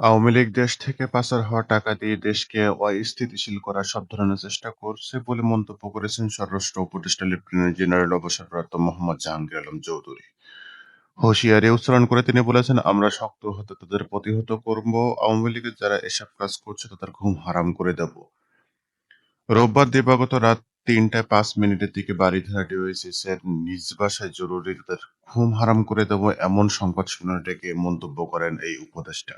আওয়ামী লীগ দেশ থেকে পাচার হওয়া টাকা দিয়ে দেশকে অস্থিতিশীল করার সব ধরনের চেষ্টা করছে বলে মন্তব্য করেছেন স্বরাষ্ট্র উপদেষ্টা লেফটেন্যান্ট জেনারেল অবসরপ্রাপ্ত মোহাম্মদ জাহাঙ্গীর আলম চৌধুরী। হুঁশিয়ারি উচ্চারণ করে তিনি বলেছেন, আমরা শক্ত হতে তাদের প্রতিহত করব, আওয়ামী লীগের যারা এসব কাজ করছে তাদের ঘুম হারাম করে দেব। রোববার দিবাগত রাত তিনটায় পাঁচ মিনিটের দিকে বাড়ি বাড়িধারা ডিওএসিসের নিজ বাসায় জরুরি তাদের ঘুম হারাম করে দেব এমন সংবাদ শোনার ডেকে মন্তব্য করেন এই উপদেষ্টা।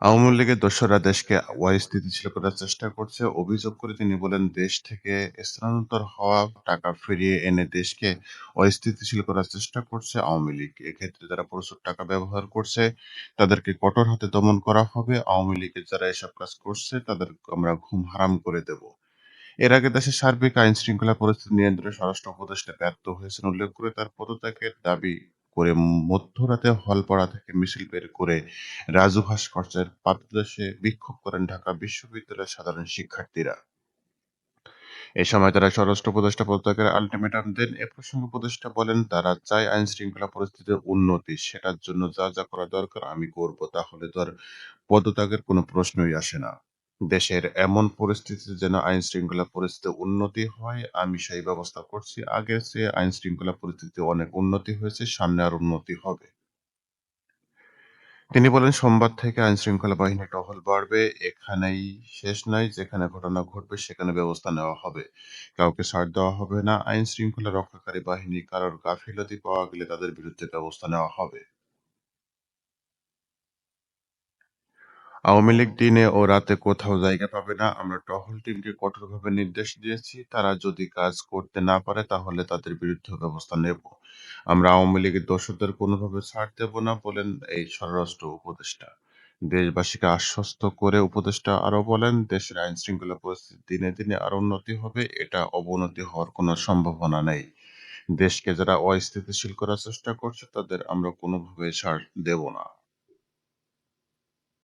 আওয়ামী লীগের দোসররা দেশকে অস্থিতিশীল করার চেষ্টা করছে। অভিযোগ করে তিনি বলেন, দেশ থেকে স্থানান্তর হওয়া টাকা ফিরিয়ে এনে দেশকে অস্থিতিশীল করার চেষ্টা করছে আওয়ামী লীগ। এক্ষেত্রে যারা প্রচুর টাকা ব্যবহার করছে, তাদেরকে কঠোর হাতে দমন করা হবে। আওয়ামী লীগের যারা এসব কাজ করছে তাদের আমরা ঘুম হারাম করে দেব। এর আগে দেশের সার্বিক আইন শৃঙ্খলা পরিস্থিতি নিয়ন্ত্রণে স্বরাষ্ট্র উপদেষ্টা ব্যর্থ হয়েছেন উল্লেখ করে তার পদত্যাগের দাবি করে মধ্যরাতে হলপাড়া থেকে মিছিল বের করে রাজু ভাস্কর্যের পাদদেশে বিক্ষোভ করেন ঢাকা বিশ্ববিদ্যালয়ের সাধারণ শিক্ষার্থীরা। এ সময় তারা স্বরাষ্ট্র উপদেষ্টা পদত্যাগের আলটিমেটাম দেন। এ প্রসঙ্গে উপদেষ্টা বলেন, তারা চায় আইন শৃঙ্খলা পরিস্থিতির উন্নতি, সেটার জন্য যা যা করা দরকার আমি করব, তাহলে তো আর পদত্যাগের কোনো প্রশ্নই আসে না। দেশের এমন পরিস্থিতিতে যেন আইন শৃঙ্খলা পরিস্থিতির উন্নতি হয়, আমি সেই ব্যবস্থা করছি। আগের চেয়ে আইন শৃঙ্খলা পরিস্থিতি অনেক উন্নতি হয়েছে, সামনে আর উন্নতি হবে। তিনি বলেন, সোমবার থেকে আইন শৃঙ্খলা বাহিনী টহল বাড়বে, এখানেই শেষ নাই যেখানে ঘটনা ঘটবে সেখানে ব্যবস্থা নেওয়া হবে। কাউকে ছাড় দেওয়া হবে না, আইন শৃঙ্খলা রক্ষাকারী বাহিনী কারোর গাফিলতি পাওয়া গেলে তাদের বিরুদ্ধে ব্যবস্থা নেওয়া হবে। আওয়ামী লীগ দিনে ও রাতে কোথাও জায়গা পাবে না। আমরা টহল টিমকে কঠোরভাবে নির্দেশ দিয়েছি। তারা যদি কাজ করতে না পারে, তাহলে তাদের বিরুদ্ধে ব্যবস্থা নেব। আমরা আওয়ামী লীগের দোষদের কোনোভাবে ছাড় দেব না বলেন এই স্বরাষ্ট্র উপদেষ্টা। দেশবাসীকে আশ্বস্ত করে উপদেষ্টা আরও বলেন, দেশের আইন শৃঙ্খলা পরিস্থিতি দিনে দিনে আরও উন্নতি হবে, এটা অবনতি হওয়ার কোনো সম্ভাবনা নেই। দেশকে যারা অস্থিতিশীল করার চেষ্টা করছে, তাদের আমরা কোনোভাবে ছাড় দেব না।